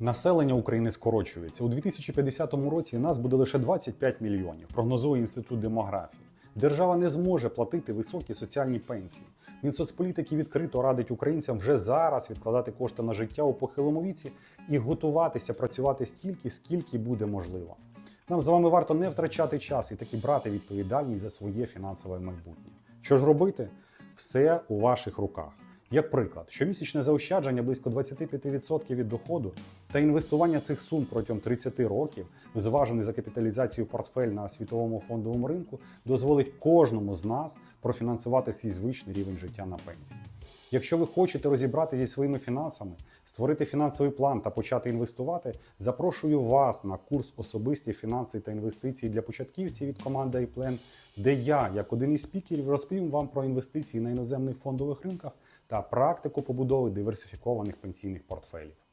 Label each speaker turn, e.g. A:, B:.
A: Населення України скорочується. У 2050 році нас буде лише 25 мільйонів, прогнозує інститут демографії. Держава не зможе платити високі соціальні пенсії. Мінсоцполітики відкрито радить українцям вже зараз відкладати кошти на життя у похилому віці і готуватися працювати стільки, скільки буде можливо. Нам з вами варто не втрачати час і таки брати відповідальність за своє фінансове майбутнє. Що ж робити? Все у ваших руках. Як приклад, щомісячне заощадження близько 25% від доходу та інвестування цих сум протягом 30 років, зважений за капіталізацію портфель на світовому фондовому ринку, дозволить кожному з нас профінансувати свій звичний рівень життя на пенсії. Якщо ви хочете розібратися зі своїми фінансами, створити фінансовий план та почати інвестувати, запрошую вас на курс особисті фінанси та інвестиції для початківців від команди iPlan, де я, як один із спікерів, розповім вам про інвестиції на іноземних фондових ринках та практику побудови диверсифікованих пенсійних портфелів.